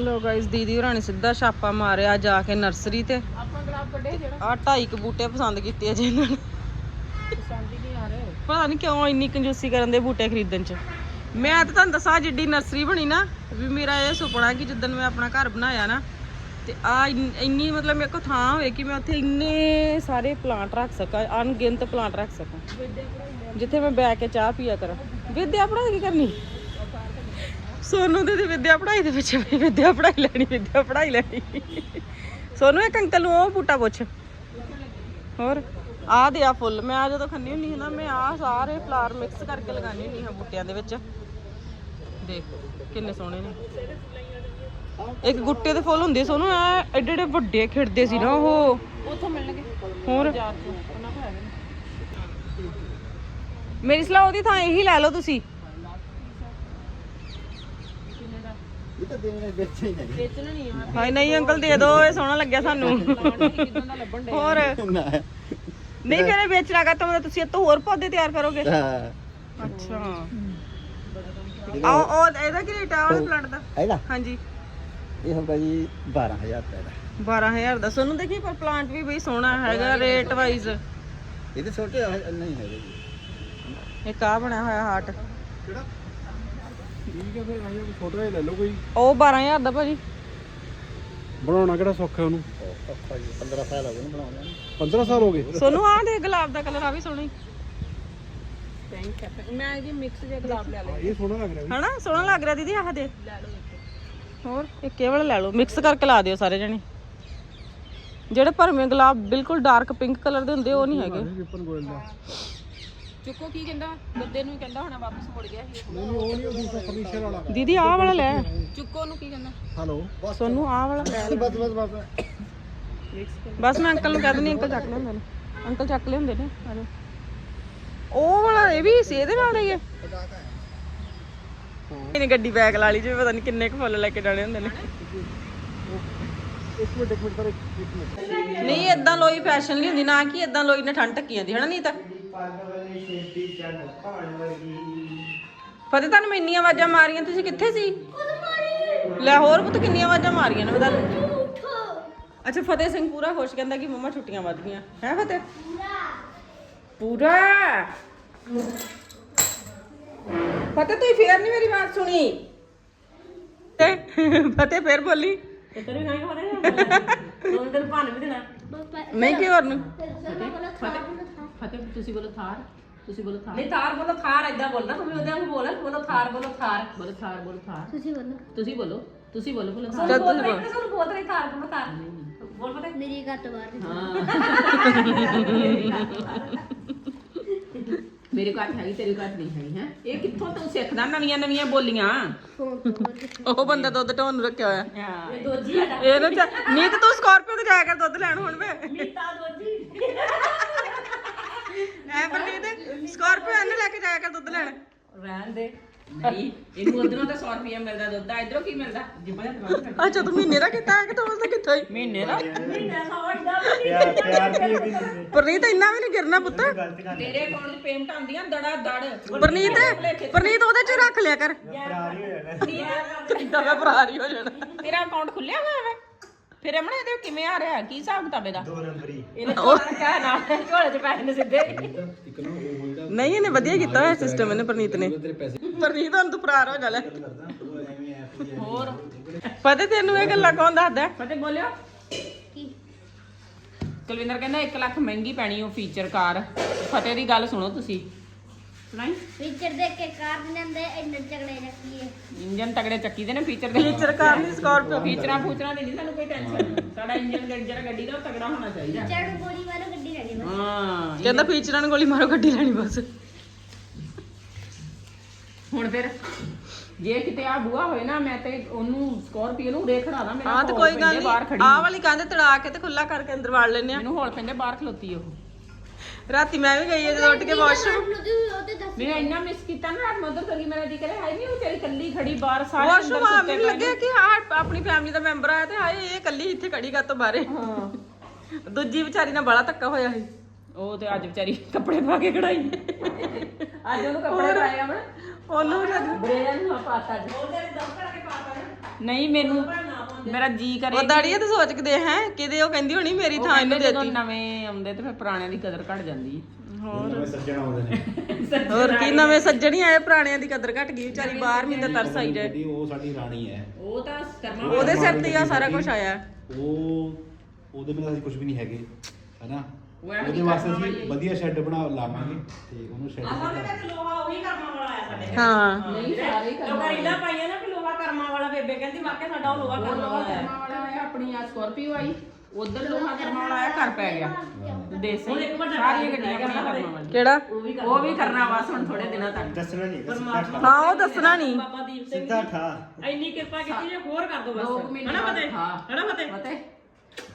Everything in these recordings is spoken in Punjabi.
ਲੋ ਗਾਇਸ ਦੀਦੀ ਹੋਰਾਂ ਨੇ ਸਿੱਧਾ ਛਾਪਾ ਮਾਰਿਆ ਜਾ ਕੇ ਨਰਸਰੀ ਤੇ। ਆਪਾਂ ਗੁਲਾਬ ਕੱਢੇ ਜਿਹੜਾ। ਆ ਢਾਈ ਕੁ ਬੂਟੇ ਪਸੰਦ ਕੀਤੇ ਆ ਜੀ ਇਹਨਾਂ ਨੇ। ਪਸੰਦ ਹੀ ਨਹੀਂ ਆ ਰਹੇ। ਪਤਾ ਨਹੀਂ ਕਿਉਂ ਇੰਨੀ ਕੰਜੂਸੀ ਕਰਨ ਦੇ ਬੂਟੇ ਖਰੀਦਣ ਚ। ਮੈਂ ਤਾਂ ਤੁਹਾਨੂੰ ਦੱਸਾਂ ਜਿੱਡੀ ਨਰਸਰੀ ਬਣੀ ਨਾ ਵੀ ਮੇਰਾ ਇਹ ਸੁਪਨਾ ਕਿ ਜਿੱਦਣ ਮੈਂ ਆਪਣਾ ਘਰ ਬਣਾਇਆ ਨਾ ਤੇ ਆ ਇੰਨੀ ਮਤਲਬ ਮੇਰੇ ਕੋਲ ਥਾਂ ਹੋਵੇ ਕਿ ਮੈਂ ਉੱਥੇ ਇੰਨੇ ਸਾਰੇ ਪਲਾਂਟ ਰੱਖ ਸਕਾਂ ਅਣਗਿਣਤ ਪਲਾਂਟ ਰੱਖ ਸਕਾਂ। ਜਿੱਥੇ ਮੈਂ ਬੈ ਕੇ ਚਾਹ ਪੀਆ ਕਰਾਂ। ਵਿਦਿਆ ਪੜ੍ਹਾਈ ਕੀ ਕਰਨੀ? ਸੋਨੂੰ ਦੇ ਤੇ ਵਿਦਿਆ ਪੜ੍ਹਾਈ ਦੇ ਵਿੱਚ ਵੀ ਵਿਦਿਆ ਪੜ੍ਹਾਈ ਲੈਣੀ ਵਿਦਿਆ ਪੜ੍ਹਾਈ ਲੈਣੀ। ਸੋਨੂੰ ਇੱਕ ਅੰਕਲ ਨੂੰ ਉਹ ਬੂਟਾ ਪੁੱਛ। ਹੋਰ? ਆਹ ਦੇ ਆ ਫੁੱਲ। ਮੈਂ ਜਦੋਂ ਖੰਨੀ ਹੁੰਨੀ ਹਾਂ ਨਾ ਮੈਂ ਆਹ ਸਾਰੇ ਫਲਾਵਰ ਮਿਕਸ ਕਰਕੇ ਲਗਾਉਣੀ ਹੁੰਨੀ ਹਾਂ ਬੂਟਿਆਂ ਦੇ ਵਿੱਚ। ਦੇਖ ਕਿੰਨੇ ਸੋਹਣੇ ਨੇ। ਇੱਕ ਗੁੱਟੇ ਦੇ ਫੁੱਲ ਹੁੰਦੇ ਸੋਨੂੰ ਐ ਐਡੇ ਐਡੇ ਵੱਡੇ ਖਿੜਦੇ ਸੀ ਨਾ ਉਹ। ਉੱਥੋਂ ਮਿਲਣਗੇ। ਹੋਰ? ਮੇਰੀ ਸਲਾਹ ਉਹਦੀ ਥਾਂ ਇਹੀ ਲੈ ਲਓ ਤੁਸੀਂ ਕਿੰਨੇ ਦਾ ਇਹ ਤਾਂ ਦੇਣੇ ਵੇਚੇ ਹੀ ਨਹੀਂ ਵੇਚਣਾ ਨਹੀਂ ਆ ਹਾਏ ਨਹੀਂ ਅੰਕਲ ਦੇ ਦਿਓ ਇਹ ਸੋਹਣਾ ਲੱਗਿਆ ਸਾਨੂੰ। ਕਿਦਾਂ ਦਾ ਲੱਭਣ ਡੇ ਹੋਰ। ਨਾ ਨਹੀਂ ਫਿਰ ਇਹ ਵੇਚਣਾ ਕਾ ਤਾਂ ਤੁਸੀਂ ਇਹ ਤੋਂ ਹੋਰ ਪੌਦੇ ਤਿਆਰ ਕਰੋਗੇ? ਹਾਂ। ਅੱਛਾ। ਆਹ ਉਹ ਇਹਦਾ ਕੀ ਰੇਟ ਆ ਉਹ ਪਲਾਂਟ ਦਾ? ਇਹਦਾ? ਹਾਂਜੀ। ਇਹ ਹੋਗਾ ਜੀ 12000 ਰੁਪਏ ਦਾ। 12000 ਦਾ। ਸੋਨੂੰ ਦੇਖੀ ਪਰ ਪਲਾਂਟ ਵੀ ਬਈ ਸੋਹਣਾ ਹੈਗਾ ਰੇਟ ਵਾਈਜ਼ ਇਹਦੇ ਛੋਟੇ ਆ- ਨਹੀਂ ਹੈਗੇ। ਜੀ ਇੱਕ ਆ ਬਣਿਆ ਹੋਇਆ ਹਾਰਟ ਠੀਕ ਹੈ ਫਿਰ ਆਇਆ ਫੋਟੋ ਹੀ ਲੈ ਲਓ ਕੋਈ। ਉਹ 12000 ਦਾ ਭਾਜੀ। ਬਣਾਉਣਾ ਕਿਹੜਾ ਸੌਖਾ ਉਹਨੂੰ? ਉਹ ਔਖਾ ਜੀ 15 ਸਾਲ ਹੋ ਗਏ। ਨੇ ਬਣਾਉਂਦੇ ਨੂੰ 15 ਸਾਲ ਹੋ ਗਏ ਸੋਨੂੰ ਆ ਦੇ ਗੁਲਾਬ ਦਾ ਕਲਰ ਆ ਵੀ ਸੋਹਣਾ ਹੀ। ਥੈਂਕ ਯੂ ਮੈਂ ਇਹਦੀ ਮਿਕਸ ਜੇ ਗੁਲਾਬ ਲੈ ਹਾਂ, ਇਹ ਸੋਹਣਾ ਲੱਗ ਰਿਹਾ ਵੀ ਹਨਾ ਸੋਹਣਾ ਲੱਗ ਰਿਹਾ ਦੀਦੀ ਆਹ ਦੇ ਲੈ ਲਓ ਇੱਕ। ਹੋਰ ਇਹ ਕੇਵਲ ਲੈ ਲਓ ਮਿਕਸ ਕਰਕੇ ਲਾ ਦਿਓ ਸਾਰੇ ਜਣੇ। ਜਿਹੜੇ ਭਰਵੇਂ ਗੁਲਾਬ ਬਿਲਕੁਲ ਡਾਰਕ ਪਿੰਕ ਕਲਰ ਦੇ ਹੁੰਦੇ ਉਹ ਨਹੀਂ ਹੈਗੇ। ਪੇਪਰ ਗੋਇਲ ਦਾ। ਚੁੱਕੋ ਕੀ ਕਹਿੰਦਾ? ਗੱਦੇ ਨੂੰ ਹੀ ਕਹਿੰਦਾ ਹੋਣਾ ਵਾਪਸ ਮੁੜ ਗਿਆ ਸੀ। ਨਹੀਂ ਨਹੀਂ, ਉਹ ਨਹੀਂ ਉਹ ਦੂਸਰਾ ਫਰਨੀਚਰ ਵਾਲਾ। ਦੀਦੀ ਆਹ ਵਾਲਾ ਲੈ। ਚੁੱਕੋ ਨੂੰ ਕੀ ਕਹਿੰਦਾ? ਹਲੋ। ਸੋਨੂੰ ਆਹ ਵਾਲਾ। ਲੈ ਬਸ ਬਸ ਬਸ। ਬਸ ਮੈਂ ਅੰਕਲ ਨੂੰ ਕਹਿ ਦਿੰਦੀ ਅੰਕਲ ਚੱਕ ਲਿਆਉਂਦੇ ਨੇ ਅੰਕਲ ਚੱਕ ਲਿਆਉਂਦੇ ਨੇ ਆ ਲਓ। ਉਹ ਵਾਲਾ ਇਹ ਵੀ ਸੀ ਇਹਦੇ ਨਾਲ ਹੀ ਹੈ ਇਹਨੇ ਗੱਡੀ ਬੈਗ ਲਾ ਲਈ ਜਿਵੇਂ ਪਤਾ ਨਹੀਂ ਕਿੰਨੇ ਕੁ ਫੁੱਲ ਲੈ ਕੇ ਜਾਣੇ ਹੁੰਦੇ ਨੇ। ਇੱਕ ਮਿੰਟ ਇੱਕ ਮਿੰਟ ਪਰ ਇੱਕ ਇੱਕ ਮਿੰਟ। ਨਹੀਂ ਇਦਾਂ ਲੋਈ ਫੈਸ਼ਨ ਨਹੀਂ ਹੁੰਦੀ ਨਾ ਕਿ ਇਦਾਂ ਲੋਈ ਨੇ ਠੰਡ ਟੱਕੀ ਜਾਂਦੀ ਹਨਾ ਨਹੀਂ ਤਾਂ ਫਤਿਹ ਤੁਹਾਨੂੰ ਮੈਂ ਇੰਨੀਆਂ ਆਵਾਜ਼ਾਂ ਮਾਰੀਆਂ ਤੁਸੀਂ ਕਿੱਥੇ ਸੀ? ਲੈ ਹੋਰ ਪੁੱਤ ਕਿੰਨੀਆਂ ਆਵਾਜ਼ਾਂ ਮਾਰੀਆਂ ਨੇ ਮੈਂ ਤੁਹਾਨੂੰ? ਅੱਛਾ ਫਤਿਹ ਸਿੰਘ ਪੂਰਾ ਖੁਸ਼ ਕਹਿੰਦਾ ਕਿ ਮੰਮਾ ਛੁੱਟੀਆਂ ਵੱਧ ਗਈਆਂ। ਹੈ ਫਤਿਹ? ਪੂਰਾ। ਫਤਿਹ ਤੂੰ ਫੇਰ ਨਹੀਂ ਮੇਰੀ ਬਾਤ ਸੁਣੀ? ਤੇ ਫਤਿਹ ਫੇਰ ਬੋਲੀ? ਤੇਰੇ ਵੀ ਖਾਏਗਾ ਫਤਿਹ ਦੋਨ ਦਿਨ ਭਾਨ ਵੀ ਦੇਣਾ। ਨਹੀਂ ਕੀ ਹੋਰ ਨੂੰ? ਫਤਿਹ। ਤੁਸੀਂ ਬੋਲੋ ਥਾਰ ਤੁਸੀਂ ਬੋਲੋ ਥਾਰ। ਨਹੀਂ ਥਾਰ ਬੋਲੋ ਥਾਰ ਐਦਾਂ ਬੋਲਣਾ ਤੁਸੀਂ ਉਹਦੇ ਵਾਂਗ ਬੋਲ ਬੋਲੋ ਥਾਰ ਬੋਲੋ ਥਾਰ। ਬੋਲੋ ਥਾਰ ਬੋਲੋ ਥਾਰ। ਤੁਸੀਂ ਬੋਲੋ। ਤੁਸੀਂ ਬੋਲੋ ਤੁਸੀਂ ਬੋਲੋ ਬੋਲੋ ਥਾਰ। ਤੁਸੀਂ ਬੋਲ ਤੁਹਾਨੂੰ ਬੋਲ ਰਹੀ ਥਾਰ ਬੋਲੋ ਥਾਰ। ਬੋਲ ਪਤਾ ਮੇਰੀ ਘੱਟ ਬਾਹਰ ਮੇਰੇ ਘਰ ਹੈਗੀ ਤੇਰੇ ਘਰ ਨਹੀਂ ਹੈਗੀ ਹੈ ਇਹ ਕਿੱਥੋਂ ਤੂੰ ਸਿੱਖਦਾ ਨਵੀਆਂ ਨਵੀਆਂ ਬੋਲੀਆਂ? ਫੋਨ ਤੋਂ ਹੋਰ ਕਿੱਥੋਂ? ਉਹ ਬੰਦਾ ਦੁੱਧ ਢੋਣ ਨੂੰ ਰੱਖਿਆ ਹੋਇਆ। ਇਹ ਦੋਜੀ ਹੈ ਇਹਨੂੰ ਚਾ- ਨਹੀਂ ਤੇ ਤੂੰ ਸਕਾਰਪੀਓ ਤੇ ਜਾਇਆ ਕਰ ਦੁੱਧ ਲੈਣ ਹੁਣ ਵੇ। ਨੀਤਾ ਦੋਜੀ। ਐ ਬਰਨੀਤ ਸਕਾਰਪੀਓ ਇਹਨੂੰ ਲੈ ਕੇ ਜਾਇਆ ਕਰ ਦੁੱਧ ਲੈਣ। ਰਹਿਣ ਦੇ। ਨਹੀਂ ਇਹਨੂੰ ਉਧਰੋਂ ਤਾਂ 100 ਰੁਪਏ ਮਿਲਦਾ ਦੁੱਧ ਦਾ ਇਧਰੋਂ ਕੀ ਮਿਲਦਾ? ਜਿੱਪਾ ਦਾ ਅੱਛਾ ਤੂੰ ਮਹੀਨੇ ਦਾ ਕੀਤਾ ਹੈ ਕਿ ਤੂੰ ਉਸਦਾ ਕਿੱਥੋਂ ਹੀ ਮਹੀਨੇ ਦਾ? ਮਹੀਨੇ ਦਾ ਵੱਡਾ ਪਿਆਰ ਪਿਆਰ ਵੀ ਵੀ ਨਹੀਂ ਪਰਨੀਤ ਇੰਨਾ ਵੀ ਨਹੀਂ ਗਿਰਨਾ ਪੁੱਤ। ਤੇਰੇ ਅਕਾਊਂਟ 'ਚ ਪੇਮੈਂਟ ਆਉਂਦੀਆਂ ਦੜਾ ਦੜ। ਪਰਨੀਤ ਪਰਨੀਤ ਉਹਦੇ ਚ ਰੱਖ ਲਿਆ ਕਰ। ਫਰਾਰੀ ਹੋ ਦਾ ਹੋ ਜਾਣਾ। ਤੇਰਾ ਅਕਾਊਂਟ ਖੁੱਲਿਆ ਹੋਇਆ ਵਾ? ਫਿਰ ਅਮਣਾ ਇਹਦੇ ਕਿਵੇਂ ਆ ਰਿਹਾ? ਕੀ ਹਿਸਾਬ ਕਿਤਾਬ ਇਹਦਾ? ਦੋ ਨੰਬਰੀ ਇਹਨੇ ਝੋਲਾ ਕਹਿ ਨਾ ਝੋਲੇ 'ਚ ਪੈਸੇ ਨੇ ਸਿੱਧੇ ਨਹੀਂ ਇਹਨੇ ਵਧੀਆ ਕੀਤਾ ਹੋਇਆ ਸਿਸਟਮ ਇਹਨੇ ਪਰਨੀਤ ਨੇ। ਪਰਨੀਤ ਹੁਣ ਤੂੰ ਫਰਾਰ ਹੋ ਜਾ ਲੈ। ਹੋਰ? ਪਤਾ ਤੈਨੂੰ ਇਹ ਗੱਲਾਂ ਕੌਣ ਦੱਸਦਾ? ਫਤਿਹ ਬੋਲਿਓ। ਕੀ? ਕੁਲਵਿੰਦਰ ਕਹਿੰਦਾ 1 ਲੱਖ ਮਹਿੰਗੀ ਪੈਣੀ ਉਹ ਫੀਚਰ ਕਾਰ। ਫਤਿਹ ਦੀ ਗੱਲ ਸੁਣੋ ਤੁਸੀਂ। ਨਹੀਂ ਪਿਕਚਰ ਦੇਖ ਕੇ ਕਾਰ ਲੈਂਦੇ ਇੰਨੇ ਝਗੜੇ ਰੱਖੀਏ ਇੰਜਨ ਤਗੜੇ ਚੱਕੀ ਦੇ ਨੇ ਫੀਚਰ ਦੇ। ਟੀਚਰ ਕਾਰ ਨਹੀਂ ਸਕਾਰਪੀਓ ਫੀਚਰਾਂ ਫੂਚਰਾਂ ਦੀ ਨਹੀਂ ਸਾਨੂੰ ਕੋਈ ਟੈਨਸ਼ਨ ਸਾਡਾ ਇੰਜਨ ਜਿਹੜਾ ਗੱਡੀ ਦਾ ਉਹ ਤਗੜਾ ਹੋਣਾ ਚਾਹੀਦਾ। ਚੜੂ ਗੋਲੀ ਮਾਰੋ ਗੱਡੀ ਲੈਣੀ ਬਸ ਹਾਂ ਕਹਿੰਦਾ ਫੀਚਰਾਂ ਨੂੰ ਗੋਲੀ ਮਾਰੋ ਗੱਡੀ ਲੈਣੀ ਬਸ। ਹੁਣ ਫਿਰ ਜੇ ਕਿਤੇ ਆ ਬੂਆ ਹੋਏ ਨਾ ਮੈਂ ਤੇ ਉਹਨੂੰ ਸਕਾਰਪੀਓ ਨੂੰ ਉਰੇ ਖੜਾ ਦਾਂ ਮੇਰਾ ਹਾਂ ਤੇ ਕੋਈ ਗੱਲ ਬਾਹਰ ਨਹੀਂ ਖੜੀ ਆਹ ਵਾਲੀ ਕੰਧ ਤੜਾ ਕੇ ਤੇ ਖੁੱਲਾ ਕਰਕੇ ਅੰਦਰ ਵਾੜ ਲੈਨੇ ਆ। ਮੈਨੂੰ ਹੌਲ ਪੈਂਦੇ ਬਾਹਰ ਖਲੋਤੀ ਉਹ। ਰਾਤੀ ਮੈਂ ਵੀ ਗਈ ਜਦੋਂ ਉੱਠ ਕੇ ਵਾਸ਼ਰੂਮ ਮੈਂ ਇੰਨਾ ਮਿਸ ਕੀਤਾ ਨਾ ਰਾਤ ਮਦਰ ਤੋਂ ਮੇਰਾ ਜੀ ਕਰੇ ਹਾਏ ਨਹੀਂ ਉਹ ਤੇਰੀ ਕੱਲੀ ਖੜੀ ਬਾਹਰ ਸਾਰੇ ਵਾਸ਼ਰੂਮ ਆ ਮੈਨੂੰ ਲੱਗਿਆ ਕਿ ਹਾਂ ਆਪਣੀ ਫੈਮਿਲੀ ਦਾ ਮੈਂਬਰ ਆਇਆ ਤੇ ਹਾਏ ਇਹ ਇਕੱਲੀ ਇੱਥੇ ਖੜੀ ਗਾ ਤੋਂ ਬਾਹਰੇ? ਹਾਂ। ਦੂਜੀ ਵਿਚਾਰੀ ਨਾਲ ਬੜਾ ਧੱਕਾ ਹੋਇਆ ਸੀ। ਉਹ ਤੇ ਅੱਜ ਵਿਚਾਰੀ ਕੱਪੜੇ ਪਾ ਕੇ ਖੜਾਈ ਅੱਜ ਉਹਨੂੰ ਕੱਪੜੇ ਪਾਏ ਆ ਮੈਂ ਉਹਨੂੰ ਜਦ ਬਰੇਆਂ ਨੂੰ ਪਾਤਾ ਅੱਜ। ਨਹੀਂ ਮੈਨੂੰ ਮੇਰਾ ਜੀ ਕਰੇ ਉਹ ਦਾੜੀਏ ਤੇ ਸੋਚ ਕੇ ਦੇ ਹੈ ਕਿਤੇ ਉਹ ਕਹਿੰਦੀ ਹੋਣੀ ਮੇਰੀ ਥਾਂ ਇਹਨੂੰ ਜਦੋਂ ਦੇਤੀ। ਨਵੇਂ ਆਉਂਦੇ ਤੇ ਫਿਰ ਪੁਰਾਣਿਆਂ ਦੀ ਕਦਰ ਘਟ ਜਾਂਦੀ ਨਵੇਂ ਸੱਜਣ ਆਉਂਦੇ ਨੇ। ਹੋਰ ਕੀ ਨਵੇਂ ਸੱਜਣ ਹੀ ਆਏ ਪੁਰਾਣਿਆਂ ਦੀ ਕਦਰ ਘਟ ਗਈ ਵਿਚਾਰੀ ਬਾਹਰ ਮੈਨੂੰ ਤਾਂ ਤਰਸ ਆਈ ਜਾਏ। ਉਹ ਸਾਡੀ ਰਾਣੀ ਹੈ। ਉਹ ਤਾਂ ਕਰਨਾ ਉਹਦੇ ਸਿਰ ਤੇ ਆ ਸਾਰਾ ਕੁਝ ਆਇਆ। ਉਹ ਉਹਦੇ ਬਿਨਾਂ ਅਸੀਂ ਕੁਝ ਵੀ ਨਹੀਂ ਹੈਗੇ ਹੈਨਾ? ਉਹਦੇ ਵਾਸਤੇ ਅਸੀਂ ਵਧੀਆ ਸ਼ੈੱਡ ਬਣਾ ਲਾਵਾਂਗੇ ਤੇ ਉਹਨੂੰ ਸ਼ੈੱਡ ਲੋਹਾ ਉਹੀ ਕਰਮਾਂ ਵਾਲਾ ਆਇਆ ਸਾਡੇ ਹਾਂ। ਨਹੀਂ ਸਾਰੇ ਹੀ ਕਰਮਾਂ ਰੀਲਾਂ ਪਾਈਆਂ ਨਾ ਕਰਮਾਂ ਵਾਲਾ ਬੇਬੇ ਕਹਿੰਦੀ ਵਾਕਿਆ ਸਾਡਾ ਉਹ ਲੋਹਾ ਕਰਮਾਂ ਵਾਲਾ ਆਇਆ ਆਪਣੀ ਆ ਸਕਾਰਪੀਓ ਆਈ ਉਧਰ ਲੋਹਾ ਕਰਮਾਂ ਵਾਲਾ ਆਇਆ ਘਰ ਪੈ ਗਿਆ। ਦੇਸੀ ਸਾਰੀਆਂ ਗੱਡੀਆਂ ਆਪਣੀਆਂ ਕਰਮਾਂ ਵਾਲੀਆਂ। ਕਿਹੜਾ? ਉਹ ਵੀ ਕਰਨਾ ਬਸ ਹੁਣ ਥੋੜੇ ਦਿਨਾਂ ਤੱਕ। ਦੱਸਣਾ ਨਹੀਂ ਠਾ ਹਾਂ ਉਹ ਦੱਸਣਾ ਨਹੀਂ। ਬਾਬਾ ਦੀਪ ਸਿੰਘ ਸਿੱਧਾ ਠਾ। ਇੰਨੀ ਕਿਰਪਾ ਕੀਤੀ ਜੇ ਹੋਰ ਕਰ ਦੋ ਬਸ। ਹਨਾ ਹਾਂ। ਹਨਾ ਫਤਿਹ? ਪਤਾ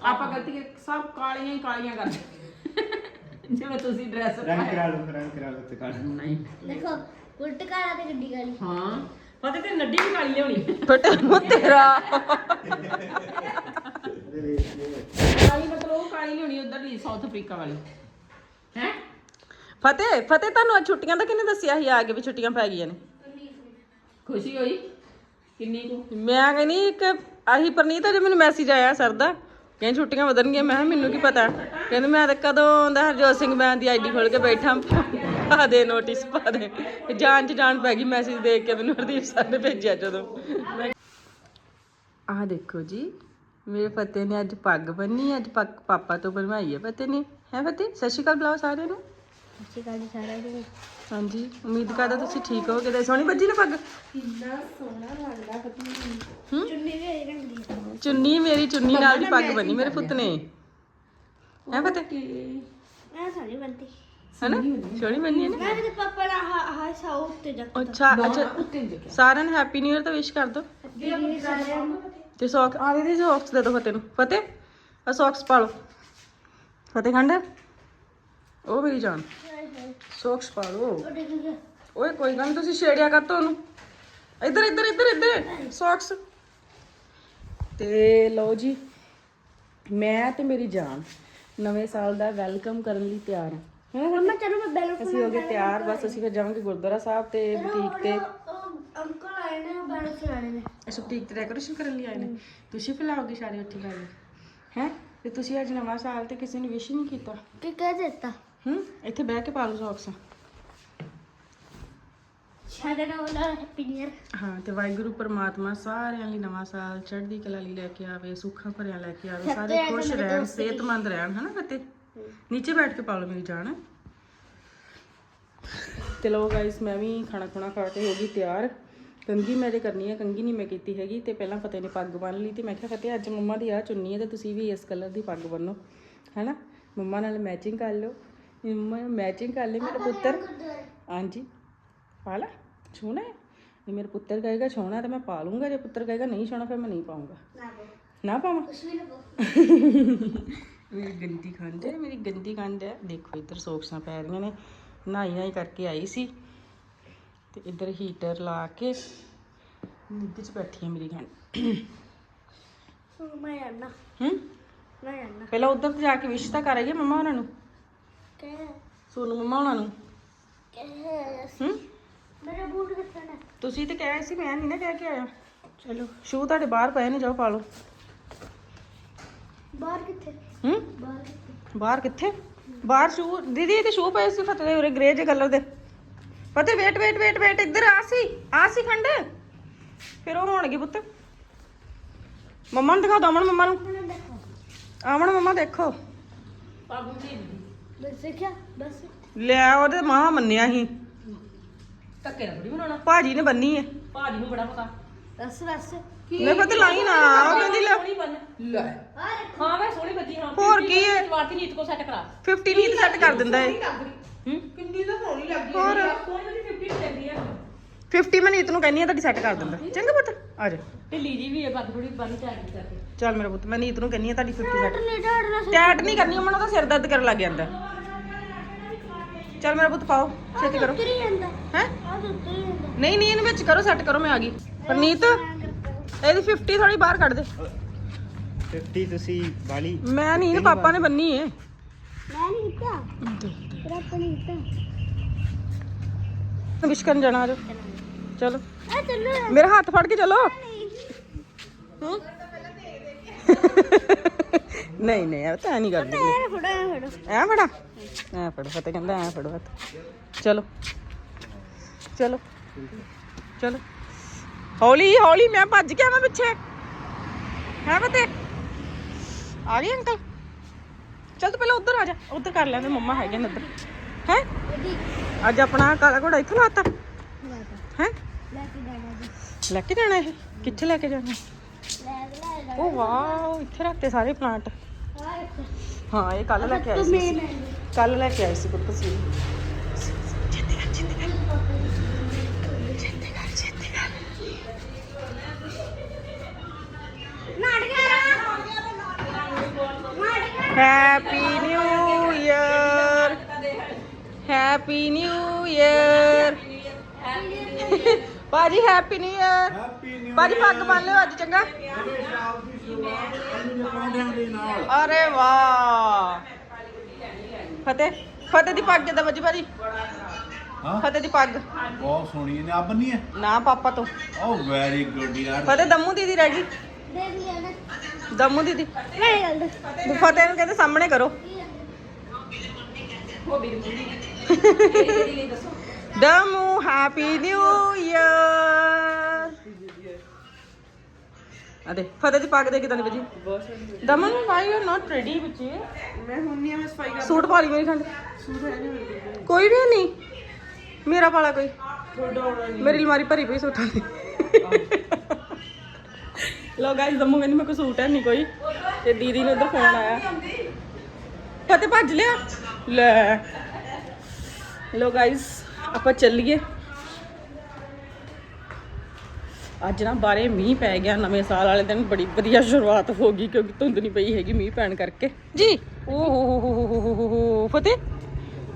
ਆਪਾਂ ਗਲਤੀ ਸਭ ਕਾਲੀਆਂ ਹੀ ਕਾਲੀਆਂ ਕਰ ਜਿਵੇਂ ਤੁਸੀਂ ਡਰੈਸ ਰੰਗ ਕਰਾ ਲਓ ਰੰਗ ਕਰਾ ਲਓ ਤੇ ਕਾੜ ਨਹੀਂ। ਦੇਖੋ ਉਲਟ ਕਾਲਾ ਤੇ ਗੱਡੀ ਕਾਲੀ। ਹਾਂ। ਫਤਿਹ ਤੇ ਨੱਡੀ ਵੀ ਕਾਲੀ ਲਿਆਉਣੀ। ਫਟੇ ਮੂੰਹ ਤੇਰਾ। ਕਾਲੀ ਮਤਲਬ ਉਹ ਕਾਲੀ ਲਿਆਉਣੀ ਉਧਰ ਦੀ ਸਾਊਥ ਅਫਰੀਕਾ ਵਾਲੀ। ਹੈ? ਫਤਿਹ ਫਤਿਹ ਤੁਹਾਨੂੰ ਅੱਜ ਛੁੱਟੀਆਂ ਦਾ ਕਿਹਨੇ ਦੱਸਿਆ ਸੀ? ਆ ਕੇ ਵੀ ਛੁੱਟੀਆਂ ਪੈ ਗਈਆਂ ਨੇ। ਖੁਸ਼ੀ ਹੋਈ? ਕਿੰਨੀ ਕੁ? ਮੈਂ ਕਹਿੰਦੀ ਇੱਕ ਆਹੀ ਪਰਨੀਤ ਅਜੇ ਮੈਨੂੰ ਮੈਸੇਜ ਆਇਆ ਸਰ ਦਾ। ਕਹਿੰਦੇ ਛੁੱਟੀਆਂ ਵਧਣਗੀਆਂ। ਮੈਂ ਕਿਹਾ ਮੈਨੂੰ ਕੀ ਪਤਾ? ਕਹਿੰਦੇ ਮੈਂ ਤਾਂ ਕਦੋਂ ਦਾ ਹਰਜੋਤ ਸਿੰਘ ਬੈਨ ਦੀ ਆਈਡੀ ਖੋਲ ਕੇ ਬੈਠਾ। ਪਾ ਦੇ ਨੋਟਿਸ ਪਾ ਦੇ। ਜਾਨ ਚ ਜਾਨ ਪੈ ਗਈ ਮੈਸੇਜ ਦੇਖ ਕੇ ਮੈਨੂੰ ਹਰਦੀਪ ਸਰ ਨੇ ਭੇਜਿਆ ਜਦੋਂ। ਆਹ ਦੇਖੋ ਜੀ ਮੇਰੇ ਫਤਿਹ ਨੇ ਅੱਜ ਪੱਗ ਬੰਨੀ ਅੱਜ ਪੱਗ ਪਾਪਾ ਤੋਂ ਬਣਵਾਈ ਹੈ ਫਤਿਹ ਨੇ। ਹੈ ਫਤਿਹ ਸਤਿ ਸ਼੍ਰੀ ਅਕਾਲ ਬੁਲਾਓ ਸਾਰਿਆਂ ਨੂੰ। ਜੀ ਹਾਂਜੀ ਉਮੀਦ ਕਰਦਾ ਤੁਸੀਂ ਠੀਕ ਹੋ ਕਿਤੇ ਸੋਹਣੀ ਬੱਜੀ ਨਾ ਪੱਗ? ਕਿੰਨਾ ਸੋਹਣਾ ਲੱਗਦਾ ਪਤੀ ਹੂੰ? ਚੁੰਨੀ ਵੀ ਇਹ ਰੰਗ ਦੀ ਹੈ। ਚੁੰਨੀ ਮੇਰੀ ਚੁੰਨੀ ਨਾਲ ਦੀ ਪੱਗ ਬੰਨੀ ਮੇਰੇ ਪੁੱਤ ਨੇ। ਹੈ ਫਤਿਹ? ਮੈਂ ਸੋਹਣੀ ਬੰਦੀ ਹੈਨਾ? ਸੋਹਣੀ ਬੰਨੀ ਹੈ। ਨਾ? ਮੈਂ ਤੇ ਪਾਪਾ ਦਾ ਹਾ ਹਾ ਸਾਊਥ ਤੇ ਜਾ ਅੱਛਾ। ਅੱਛਾ ਸਾਰਿਆਂ ਨੂੰ ਹੈਪੀ ਨਿਊ ਇਅਰ ਤਾਂ ਵਿਸ਼ ਕਰ ਦੋ। ਤੇ ਸੌਕ ਆ ਦੀਦੀ ਸੌਕਸ ਦੇ ਦੋ ਫਤਿਹ ਨੂੰ। ਫਤਿਹ ਆ ਸੌਕਸ ਪਾ ਲਓ। ਫਤਿਹ ਖੰਡ? ਉਹ ਮੇਰੀ ਜਾਨ। ਸੌਕਸ ਪਾ ਲਓ। ਓਏ ਕੋਈ ਗੱਲ ਨੀ ਤੁਸੀਂ ਛੇੜਿਆ ਕਰ ਤੋ ਉਹਨੂੰ। ਇੱਧਰ ਇੱਧਰ ਇੱਧਰ ਇੱਧਰ। ਸੌਕਸ ਤੇ ਲਓ ਜੀ ਮੈਂ ਤੇ ਮੇਰੀ ਜਾਨ ਨਵੇਂ ਸਾਲ ਦਾ ਵੈਲਕਮ ਕਰਨ ਲਈ ਤਿਆਰ ਹੈਂ। ਮੰਮਾ ਚਲੋ ਮੈਂ ਬੈਲ ਅਸੀਂ ਹੋ ਗਏ ਤਿਆਰ ਬਸ ਅਸੀਂ ਫਿਰ ਜਾਵਾਂਗੇ ਗੁਰਦੁਆਰਾ ਸਾਹਿਬ ਤੇ ਬੁਟੀਕ ਤੇ। ਅੰਕਲ ਆਏ ਨੇ ਬੈਲ ਚਲਾਣੇ ਨੇ। ਅਸੀਂ ਬੁਟੀਕ ਤੇ ਡੈਕੋਰੇਸ਼ਨ ਕਰਨ ਲਈ ਆਏ ਨੇ। ਤੁਸੀਂ ਫੈਲਾਓਗੇ ਸਾਰੇ ਉੱਥੇ ਗੱਲ ਹੈ? ਤੇ ਤੁਸੀਂ ਅੱਜ ਨਵਾਂ ਸਾਲ ਤੇ ਕਿਸੇ ਨੂੰ ਵਿਸ਼ ਨਹੀਂ ਕੀਤਾ? ਕੀ ਕਹਿ ਦਿੱਤਾ? ਹੂੰ? ਇੱਥੇ ਬਹਿ ਕੇ ਪਾ ਲਓ ਸੌਕਸ ਸਾਡੇ ਨਾਲ ਉਹਨਾਂ ਹੈਪੀ ਨਿਊ ਇਅਰ ਹਾਂ ਤੇ ਵਾਹਿਗੁਰੂ ਪਰਮਾਤਮਾ ਸਾਰਿਆਂ ਲਈ ਨਵਾਂ ਸਾਲ ਚੜ੍ਹਦੀ ਕਲਾ ਲਈ ਲੈ ਕੇ ਆਵੇ ਸੁੱਖਾਂ ਭਰਿਆ ਲੈ ਕੇ ਆਵੇ ਸਾਰੇ ਖੁਸ਼ ਰਹਿਣ ਸਿਹਤਮੰਦ ਰਹਿਣ ਹਨਾ ਫਤਿਹ? ਨੀਚੇ ਬੈਠ ਕੇ ਪਾ ਲਓ ਮੇਰੀ ਜਾਨ। ਤੇ ਲੋ ਗਾਇਸ ਮੈਂ ਵੀ ਖਾਣਾ ਖੁਣਾ ਖਾ ਕੇ ਹੋ ਗਈ ਤਿਆਰ। ਕੰਗੀ ਮੈਂ ਜੇ ਕਰਨੀ ਹੈ ਕੰਗੀ ਨਹੀਂ ਮੈਂ ਕੀਤੀ ਹੈਗੀ। ਤੇ ਪਹਿਲਾਂ ਫਤਿਹ ਨੇ ਪੱਗ ਬੰਨ ਲਈ ਤੇ ਮੈਂ ਕਿਹਾ ਫਤਿਹ ਅੱਜ ਮੰਮਾ ਦੀ ਆ ਚੁੰਨੀ ਹੈ ਤੇ ਤੁਸੀਂ ਵੀ ਇਸ ਕਲਰ ਦੀ ਪੱਗ ਬੰਨੋ। ਹੈਨਾ? ਮੰਮਾ ਨਾਲ ਮੈਚਿੰਗ ਕਰ ਲਓ। ਮੰਮਾ ਮੈਚਿੰਗ ਕਰ ਲੈ ਮੇਰਾ ਪੁੱਤਰ। ਹਾਂਜੀ? ਪਾ ਲਾ। ਛੋਣਾ ਹੈ? ਜੇ ਮੇਰਾ ਪੁੱਤਰ ਕਹੇਗਾ ਛੋਣਾ ਤਾਂ ਮੈਂ ਪਾ ਲੂੰਗਾ ਜੇ ਪੁੱਤਰ ਕਹੇਗਾ ਨਹੀਂ ਛੋਣਾ ਫਿਰ ਮੈਂ ਨਹੀਂ ਪਾਉਂਗਾ ਨਾ ਪਾਵਾਂ? ਕੁਛ ਵੀ ਨਾ ਮੇਰੀ ਗੰਦੀ ਖੰਡ ਹੈ ਮੇਰੀ ਗੰਦੀ ਖੰਡ ਹੈ। ਦੇਖੋ ਇੱਧਰ ਸੋਕਸਾਂ ਪੈ ਰਹੀਆਂ ਨੇ। ਨਹਾਈ ਨਹਾਈ ਕਰਕੇ ਆਈ ਸੀ। ਤੇ ਇੱਧਰ ਹੀਟਰ ਲਾ ਕੇ ਨਿੱਘ 'ਚ ਬੈਠੀ ਹੈ ਮੇਰੀ ਖੰਡ ਮੈਂ ਆਣਾ ਹੂੰ? ਮੈਂ ਆਣਾ ਪਹਿਲਾਂ ਉੱਧਰ ਤੇ ਜਾ ਕੇ ਵਿਸ਼ ਤਾਂ ਕਰਾਂਗੇ ਮੰਮਾ ਉਹਨਾਂ ਨੂੰ। ਕਹਿ। ਸੋਨੂੰ ਮੰਮਾ ਉਹਨਾਂ ਨੂੰ। ਕਹਿ। ਹੂੰ? ਮੇਰੇ ਬੂਟ ਕਿੱਥੇ ਨੇ? ਤੁਸੀਂ ਤੇ ਕਹਿ ਸੀ ਮੈਂ ਨਹੀਂ ਨਾ ਕਹਿ ਕੇ ਆਇਆ। ਚਲੋ ਸ਼ੂ ਤੁਹਾਡੇ ਬਾਹਰ ਪਏ ਨੇ ਜਾਓ ਪਾ ਲਓ। ਬਾਹਰ ਕਿੱਥੇ? ਹੂੰ? ਬਾਹਰ ਕਿੱਥੇ? ਬਾਹਰ ਕਿੱਥੇ ਬਾਹਰ ਸ਼ੂ ਦੀਦੀ ਇਹ ਤੇ ਸ਼ੂ ਪਏ ਸੀ ਫਤਿਹ ਦੇ ਉਰੇ ਗ੍ਰੇ ਜੇ ਕਲਰ ਦੇ। ਫਤਿਹ ਵੇਟ ਵੇਟ ਵੇਟ ਵੇਟ ਇੱਧਰ ਆ ਸੀ ਆ ਸੀ ਖੰਡ। ਫਿਰ ਉਹ ਹੋਣਗੇ ਪੁੱਤ। ਮੰਮਾ ਨੂੰ ਦਿਖਾ ਦੋ ਅਮਨ ਮੰਮਾ ਨੂੰ। ਆਵਣ ਮੰਮਾ ਦੇਖੋ। ਬਸ ਦੇਖਿਆ ਬਸ ਲੈ ਉਹਦੇ ਮਾਂ ਮੰਨਿਆ ਸੀ। ਧੱਕੇ ਨਾਲ ਥੋੜੀ ਬਣਾਉਣਾ। ਭਾਜੀ ਨੇ ਬੰਨੀ ਹੈ ਭਾਜੀ ਨੂੰ ਬੜਾ ਪਤਾ ਬਸ ਬਸ ਨਹੀਂ ਪਤਾ ਲਾਈ ਨਾ ਉਹ ਕਹਿੰਦੀ ਲੈ। ਸੋਹਣੀ ਬਣ। ਲੈ। ਆ ਦੇਖੋ ਹਾਂ ਮੈਂ ਸੋਹਣੀ ਬੱਜੀ ਹਾਂ ਹੋਰ ਕੀ ਹੈ? ਜਵਾਤੀ ਨੀਤ ਕੋ ਸੈੱਟ ਕਰਾ। 50 ਨੀਤ ਸੈੱਟ ਕਰ ਦਿੰਦਾ ਏ। ਹੂੰ? ਕਿੰਨੀ ਤਾਂ ਸੋਹਣੀ ਲੱਗਦੀ ਹੋਰ। ਸੋਹਣੀ ਬੱਜੀ 50 ਨੂੰ ਲੈਂਦੀ ਆ। 50 ਮੈਂ ਨੀਤ ਨੂੰ ਕਹਿੰਨੀ ਆ ਤੁਹਾਡੀ ਸੈੱਟ ਕਰ ਦਿੰਦਾ। ਚੰਗਾ ਪੁੱਤ ਆ ਜਾ। ਢਿੱਲੀ ਜੀ ਵੀ ਹੈ ਪੱਗ ਥੋੜੀ ਬੰਨ ਚਾਹੀ ਕਰਕੇ। ਚੱਲ ਮੇਰਾ ਪੁੱਤ ਮੈਂ ਨੀਤ ਨੂੰ ਕਹਿੰਨੀ ਆ ਤੁਹਾਡੀ 50 ਸੈੱਟ ਨਹੀਂ ਡਾੜਨਾ ਟੈਟ ਨਹੀਂ ਕਰਨੀ ਉਹਨਾਂ ਦਾ ਸਿਰ ਦਰਦ ਕਰਨ ਲੱਗ ਜਾਂਦਾ। ਚੱਲ ਮੇਰਾ ਪੁੱਤ ਪਾਓ ਛੇਤੀ ਕਰੋ। ਹੀ? ਜਾਂਦਾ। ਨਹੀਂ ਨਹੀਂ ਇਹਨੂੰ ਵਿੱਚ ਕਰੋ ਸੈੱਟ ਕਰੋ ਮੈਂ ਆ ਗਈ। ਪਰਨੀਤ? ਇਹਦੀ 50 ਥੋੜੀ ਬਾਹਰ ਕੱਢ ਦੇ। 50 ਤੁਸੀਂ ਵਾਲੀ। ਮੈਂ ਨਹੀਂ ਇਹਨੂੰ ਪਾਪਾ ਨੇ ਬੰਨੀ ਏ। ਮੈਂ ਨਹੀਂ ਕੀਤਾ ਪਰ ਆਪਾਂ ਨਹੀਂ ਕੀਤਾ ਵਿਸ਼ ਕਰਨ ਜਾਣਾ ਆ ਜਾਓ ਚਲੋ। ਆ ਚੱਲੋ। ਮੇਰਾ ਹੱਥ ਫੜ ਕੇ ਚਲੋ। ਹੂੰ? ਨਹੀਂ ਨਹੀਂ ਇਹ ਤਾਂ ਨਹੀਂ ਕਰਦੀ। ਐ ਫੜੋ ਐ ਫੜੋ। ਐ ਫੜਾ। ਐ ਫੜ ਫਤਿਹ ਕਹਿੰਦਾ ਐ ਫੜੋ ਹੱਥ। ਚਲੋ। ਚਲੋ। ਚਲੋ। ਹੌਲੀ ਹੌਲੀ ਮੈਂ ਭੱਜ ਕੇ ਆਵਾਂ ਪਿੱਛੇ। ਹੈ ਫਤਿਹ ਆ ਗਈ ਅੰਕਲ। ਚੱਲ ਤੂੰ ਪਹਿਲਾਂ ਉੱਧਰ ਆ ਜਾ। ਉੱਧਰ ਕਰ ਲੈਂਦੇ ਮੰਮਾ ਹੈਗੇ ਨੇ ਉੱਧਰ। ਹੈ? ਅੱਜ ਆਪਣਾ ਕਾਲਾ ਘੋੜਾ ਇੱਥੋਂ ਲਾਤਾ। ਲੈ ਹੈ? ਕੇ ਜਾਣਾ ਜੀ। ਲੈ ਕੇ ਜਾਣਾ ਇਹ? ਕਿੱਥੇ ਲੈ ਕੇ ਜਾਣਾ? ਉਹ ਵਾਓ ਇੱਥੇ ਰੱਖਤੇ ਸਾਰੇ ਪਲਾਂਟ। ਹਾਂ ਇਹ ਕੱਲ ਲੈ ਕੇ ਆਏ ਸੀ ਕੱਲ ਲੈ ਕੇ ਆਏ ਸੀ ਪੁੱਤ ਸੀ happy new year happy new year ਬਾਜੀ ਹੈਪੀ ਨਿਊ ਇਅਰ ਬਾਜੀ ਪੱਗ ਬੰਨ ਲਿਓ ਅੱਜ ਚੰਗਾ? ਅਰੇ ਵਾਹ। ਫਤਿਹ ਫਤਿਹ ਦੀ ਪੱਗ ਕਿੱਦਾਂ ਵੱਜੀ ਬਾਜੀ ਹਾਂ? ਫਤਿਹ ਦੀ ਪੱਗ। ਬਹੁਤ ਸੋਹਣੀ ਨੇ ਆ ਬੰਨੀ ਹੈ? ਨਾ ਪਾਪਾ ਤੋਂ। ਓ ਵੈਰੀ ਗੁੱਡ ਯਾਰ। ਫਤਿਹ ਦਮੂ ਦੀਦੀ ਰਹਿ ਗਈ? ਦਮੂ ਦੀਦੀ। ਫਤਿਹ ਨੂੰ ਕਹਿੰਦੇ ਸਾਹਮਣੇ ਕਰੋ। ਦਮੂ ਹੈਪੀ ਨਿਊ ਇਅਰ ਅਦੇ ਫਤਿਹ ਦੀ ਪੱਗ ਦੇ ਕਿਦਾਂ ਦੀ ਵਜੀ Daman why you not ready ਬੱਚੇ ਮੈਂ ਹੁੰਨੀ ਆ ਮੈਂ ਸਫ਼ਾਈ ਕਰ ਸੂਟ ਪਾ ਲਈ ਮੇਰੀ ਖੰਡ ਸੂਟ ਹੈ ਨਹੀਂ ਕੋਈ ਵੀ ਨਹੀਂ। ਮੇਰਾ ਪਾਲਾ ਕੋਈ। ਮੇਰੀ ਅਲਮਾਰੀ ਭਰੀ ਪਈ ਸੂਟਾਂ ਦੀ। ਲੋ ਗਾਇਸ ਦਮੂ ਕਹਿੰਦੀ ਮੇਰੇ ਕੋਲ ਸੂਟ ਹੈ ਨਹੀਂ ਕੋਈ। ਤੇ ਦੀਦੀ ਨੂੰ ਉਧਰ ਫੋਨ ਆਇਆ। ਫਤਿਹ ਭੱਜ ਲਿਆ? ਲੈ। ਲੋ ਗਾਇਸ ਆਪਾਂ ਚੱਲੀਏ। ਅੱਜ ਨਾ ਬਾਰੇ ਮੀਂਹ ਪੈ ਗਿਆ ਨਵੇਂ ਸਾਲ ਵਾਲੇ ਦਿਨ, ਬੜੀ ਵਧੀਆ ਸ਼ੁਰੂਆਤ ਹੋ ਗਈ ਕਿਉਂਕਿ ਧੁੰਦ ਨਹੀਂ ਪਈ ਹੈਗੀ ਮੀਂਹ ਪੈਣ ਕਰਕੇ। ਜੀ। ਓ ਹੋ ਹੋ ਹੋ ਹੋ ਫਤਿਹ,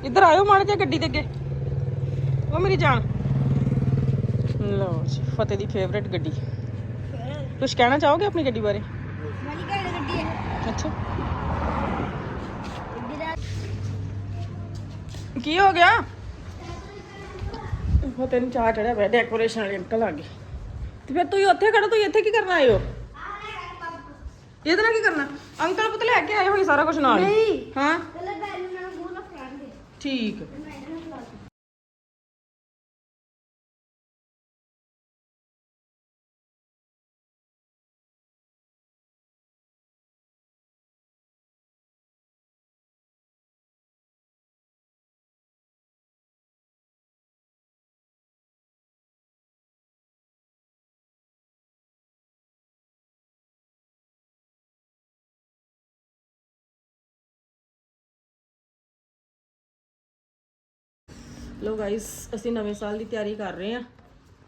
ਇੱਧਰ ਆਇਓ ਮਾੜੇ ਜਿਹਾ ਗੱਡੀ ਦੇ ਅੱਗੇ। ਉਹ ਮੇਰੀ ਜਾਨ। ਲਓ ਜੀ, ਫਤਿਹ ਦੀ ਫੇਵਰੇਟ ਗੱਡੀ। ਕੁਝ ਕਹਿਣਾ ਚਾਹੋਗੇ ਆਪਣੀ ਗੱਡੀ ਬਾਰੇ ਮਾਲੀ ਘਰ ਗੱਡੀ ਹੈ ਅੱਛਾ ਗੱਡੀ ਦਾ ਕੀ ਹੋ ਗਿਆ ਉਹ ਤੈਨੂੰ ਚਾਹ ਚੜਿਆ ਪਿਆ ਡੈਕੋਰੇਸ਼ਨ ਵਾਲੇ ਅੰਕਲ ਆ ਗਏ ਤੇ ਫਿਰ ਤੁਸੀਂ ਉੱਥੇ ਖੜੋ ਤੁਸੀਂ ਇੱਥੇ ਕੀ ਕਰਨ ਆਏ ਹੋ ਇਹਦੇ ਨਾਲ ਕੀ ਕਰਨਾ ਅੰਕਲ ਪੁੱਤ ਲੈ ਕੇ ਆਏ ਹੋਏ ਸਾਰਾ ਕੁਝ ਨਾਲ ਹੀ। ਨਹੀਂ ਹਾਂ ਪਹਿਲਾਂ ਬੈਲ ਨਾਲ ਮੂੰਹ ਨਾਲ ਫੜਾਂਗੇ ਠੀਕ ਲੋ ਗਾਇਸ ਅਸੀਂ ਨਵੇਂ ਸਾਲ ਦੀ ਤਿਆਰੀ ਕਰ ਰਹੇ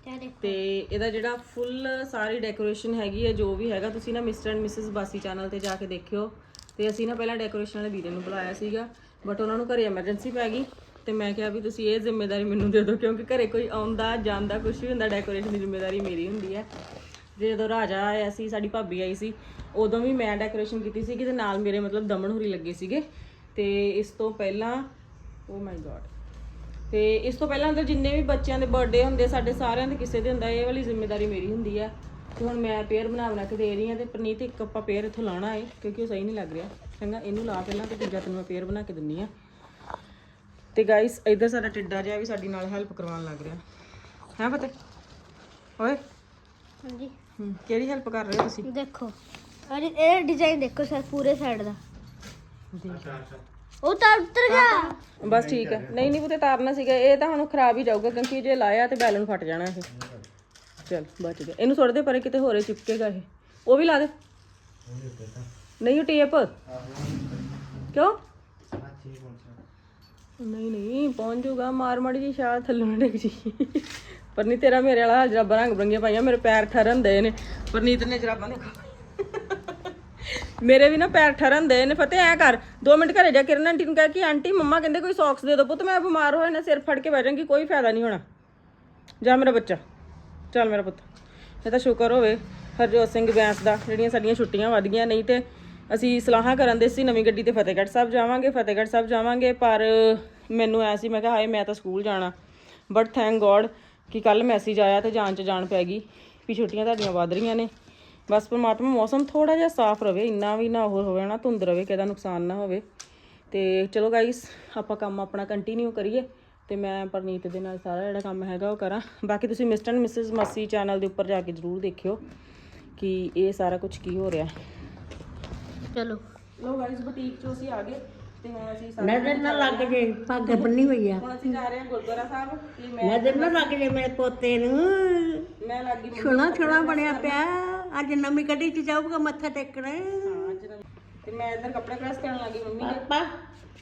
ਦੇਖ ਤੇ ਇਹਦਾ ਜਿਹੜਾ ਫੁੱਲ ਸਾਰੀ ਡੈਕੋਰੇਸ਼ਨ ਹੈਗੀ ਹੈ ਜੋ ਵੀ ਹੈਗਾ ਤੁਸੀਂ ਨਾ mister and missus Bassi channel ਤੇ ਜਾ ਕੇ ਦੇਖਿਓ। ਤੇ ਅਸੀਂ ਨਾ ਪਹਿਲਾਂ ਡੈਕੋਰੇਸ਼ਨ ਵਾਲੇ ਵੀਰੇ ਨੂੰ ਬੁਲਾਇਆ ਸੀਗਾ ਬਟ ਉਹਨਾਂ ਨੂੰ ਘਰੇ ਐਮਰਜੈਂਸੀ ਪੈ ਗਈ। ਤੇ ਮੈਂ ਕਿਹਾ ਵੀ ਤੁਸੀਂ ਇਹ ਜ਼ਿੰਮੇਵਾਰੀ ਮੈਨੂੰ ਦੇ ਦਿਓ ਕਿਉਂਕਿ ਘਰੇ ਕੋਈ ਆਉਂਦਾ ਜਾਂਦਾ ਕੁਝ ਵੀ ਹੁੰਦਾ ਡੈਕੋਰੇਸ਼ਨ ਦੀ ਜ਼ਿੰਮੇਵਾਰੀ ਮੇਰੀ ਹੁੰਦੀ ਹੈ। ਜਦੋਂ ਰਾਜਾ ਆਇਆ ਸੀ ਸਾਡੀ ਭਾਬੀ ਆਈ ਸੀ ਉਦੋਂ ਵੀ ਮੈਂ ਡੈਕੋਰੇਸ਼ਨ ਕੀਤੀ ਸੀ ਤੇ ਨਾਲ ਮੇਰੇ ਮਤਲਬ ਦਮਨ ਹੁਰੀ ਲੱਗੇ ਸੀਗੇ। ਤੇ ਇਸ ਤੋਂ ਪਹਿਲਾਂ ਓ ਮਾਈ ਗॉड ਤੇ ਇਸ ਤੋਂ ਪਹਿਲਾਂ ਅੰਦਰ ਜਿੰਨੇ ਵੀ ਬੱਚਿਆਂ ਦੇ ਬਰਥਡੇ ਹੁੰਦੇ ਸਾਡੇ ਸਾਰਿਆਂ ਦੇ ਕਿਸੇ ਦੇ ਹੁੰਦਾ ਇਹ ਵਾਲੀ ਜ਼ਿੰਮੇਵਾਰੀ ਮੇਰੀ ਹੁੰਦੀ ਆ ਤੇ ਹੁਣ ਮੈਂ ਪੇਅਰ ਬਣਾ ਬਣਾ ਕੇ ਦੇ ਰਹੀ ਹਾਂ ਤੇ ਪ੍ਰਨੀਤ ਇੱਕ ਆਪਾਂ ਪੇਅਰ ਇੱਥੋਂ ਲਾਣਾ ਏ ਕਿਉਂਕਿ ਉਹ ਸਹੀ ਨਹੀਂ ਲੱਗ ਰਿਹਾ। ਚੰਗਾ ਇਹਨੂੰ ਲਾ ਪਹਿਲਾਂ ਤੇ ਦੂਜਾ ਤੈਨੂੰ ਮੈਂ ਪੇਅਰ ਬਣਾ ਕੇ ਦਿੰਨੀ ਆ। ਤੇ ਗਾਇਸ ਇੱਧਰ ਸਾਡਾ ਟਿੱਡਾ ਜਿਹਾ ਵੀ ਸਾਡੀ ਨਾਲ ਹੈਲਪ ਕਰਵਾਉਣ ਲੱਗ ਰਿਹਾ। ਹੈ ਫਤਿਹ ਓਏ। ਹਾਂਜੀ। ਹਮ, ਕਿਹੜੀ ਹੈਲਪ ਕਰ ਰਹੇ ਹੋ ਤੁਸੀਂ? ਦੇਖੋ। ਅਰੇ ਇਹ ਡਿਜ਼ਾਈਨ ਦੇਖੋ ਸਰ ਪੂਰੇ ਸਾਈਡ ਦਾ। ਉਹ ਤਾਂ ਉੱਤਰ ਗਿਆ। ਬਸ ਠੀਕ ਹੈ ਨਹੀਂ ਨਹੀਂ ਪੁੱਤੇ ਤਾਰਨਾ ਸੀਗਾ। ਇਹ ਤਾਂ ਹੁਣ ਖਰਾਬ ਹੀ ਜਾਊਗਾ ਕਿਉਂਕਿ ਜੇ ਲਾਇਆ ਤੇ ਬੈਲਨ ਫਟ ਜਾਣਾ ਇਹ। ਚਲ, ਬਚ ਗਿਆ। ਇਹਨੂੰ ਸੁੱਟ ਦੇ, ਪਰੇ ਕਿਤੇ ਹੋਰੇ ਚਿਪਕੇਗਾ ਇਹ। ਉਹ ਵੀ ਲਾ ਦੇ। ਨਹੀਂ, ਉਹ ਟੇਪ। ਕਿਉਂ? ਨਹੀਂ ਨਹੀਂ, ਪਹੁੰਚ ਜਾਊਗਾ। ਮਾਰ ਮਾੜੀ ਜੀ ਛਾਲ ਥੱਲੇ ਨਾ ਡਿੱਗ ਜੀ ਪਰ ਨਹੀਂ ਤੇਰਾ ਮੇਰੇ ਵਾਲਾ ਜਰਾਬਾਂ ਰੰਗ ਬਰੰਗੀਆਂ ਪਾਈਆਂ। ਮੇਰੇ ਪੈਰ ਠਰਨ ਦੇ ਨੇ। ਪਰਨੀਤ ਨੇ ਜਰਾਬਾਂ ਦੇਖੋ। ਮੇਰੇ ਵੀ ਨਾ ਪੈਰ ਠਰਨ ਦੇ ਨੇ, ਫਤਿਹ ਐ ਕਰ 2 ਮਿੰਟ ਘਰੇ ਜਾ, ਕਿਰਨ ਆਂਟੀ ਨੂੰ ਕਹਿ ਕਿ ਆਂਟੀ, ਮੰਮਾ ਕਹਿੰਦੇ ਕੋਈ ਸੌਕਸ ਦੇ ਦਿਓ ਪੁੱਤ, ਮੈਂ ਬਿਮਾਰ ਹੋਇਆ ਨਾ, ਸਿਰ ਫੜ ਕੇ ਬਹਿ ਜਾਵਾਂਗੀ ਕੋਈ ਫਾਇਦਾ ਨਹੀਂ ਹੋਣਾ। ਜਾ ਮੇਰਾ ਬੱਚਾ, ਚੱਲ ਮੇਰਾ ਪੁੱਤ। ਇਹ ਤਾਂ ਸ਼ੁਕਰ ਹੋਵੇ, ਹਰਜੋਤ ਸਿੰਘ ਬੈਂਸ ਦਾ, ਜਿਹੜੀਆਂ ਸਾਡੀਆਂ ਛੁੱਟੀਆਂ ਵੱਧ ਗਈਆਂ, ਨਹੀਂ ਤੇ ਅਸੀਂ ਸਲਾਹਾਂ ਕਰਨ ਦੇ ਸੀ, ਨਵੀਂ ਗੱਡੀ ਤੇ ਫਤਿਹਗੜ੍ਹ ਸਾਹਿਬ ਜਾਵਾਂਗੇ, ਫਤਿਹਗੜ੍ਹ ਸਾਹਿਬ ਜਾਵਾਂਗੇ, ਪਰ ਮੈਨੂੰ ਐ ਸੀ, ਮੈਂ ਕਿਹਾ, ਹਾਏ, ਮੈਂ ਤਾਂ ਸਕੂਲ ਜਾਣਾ। ਬਟ ਥੈਂਕ ਗੋਡ ਕਿ ਕੱਲ ਮੈਸੇਜ ਆਇਆ ਤੇ ਜਾਣ ਚ ਜਾਣ ਪੈ ਗਈ, ਵੀ ਛੁੱਟੀਆਂ ਤੁਹਾਡੀਆਂ ਵੱਧ ਰਹੀਆਂ ਨੇ। ਬਸ ਪਰਮਾਤਮਾ ਮੌਸਮ ਥੋੜਾ ਜਿਹਾ ਸਾਫ਼ ਰਵੇ ਇੰਨਾ ਵੀ ਨਾ ਹੋਰ ਹੋਵੇ ਨਾ ਧੁੰਦ ਰਵੇ ਕਿਹਦਾ ਨੁਕਸਾਨ ਨਾ ਹੋਵੇ। ਤੇ ਚਲੋ ਗਾਇਸ ਆਪਾਂ ਕੰਮ ਆਪਣਾ ਕੰਟੀਨਿਊ ਕਰੀਏ ਤੇ ਮੈਂ ਪਰਨੀਤ ਦੇ ਨਾਲ ਸਾਰਾ ਜਿਹੜਾ ਕੰਮ ਹੈਗਾ ਉਹ ਕਰਾਂ। ਬਾਕੀ ਤੁਸੀਂ mister and missus Massi channel ਦੇ ਉੱਪਰ ਜਾ ਕੇ ਜ਼ਰੂਰ ਦੇਖਿਓ ਕਿ ਇਹ ਸਾਰਾ ਕੁਝ ਕੀ ਹੋ ਰਿਹਾ। ਚਲੋ। ਲੋ ਗਾਇਸ ਬੁਟੀਕ ਚੋਂ ਅਸੀਂ ਆ ਗਏ। ਤੇ ਹੁਣ ਅਸੀਂ ਸਾਰੇ ਨਜ਼ਰ ਨਾ ਲੱਗ ਜੇ ਪੱਗ ਬੰਨੀ ਹੋਈ ਆ। ਹੁਣ ਅਸੀਂ ਜਾ ਰਹੇ ਹਾਂ ਗੁਰਦੁਆਰਾ ਸਾਹਿਬ ਤੇ ਮੈਂ ਨਜ਼ਰ ਨਾ ਲੱਗ ਜੇ ਮੇਰੇ ਪੋਤੇ ਨੂੰ। ਮੈਂ ਲੱਗੀ ਬਣਿਆ ਪਿਆ। ਅੱਜ ਨਵੀਂ ਗੱਡੀ 'ਚ ਜਾਊਗਾ ਮੱਥਾ ਟੇਕਣਾ। ਹਾਂ ਅੱਜ ਨਾ- ਤੇ ਮੈਂ ਇੱਧਰ ਕੱਪੜੇ ਪ੍ਰੈਸ ਕਰਨ ਲੱਗੀ ਮੰਮੀ ਦੇ। ਪਾਪਾ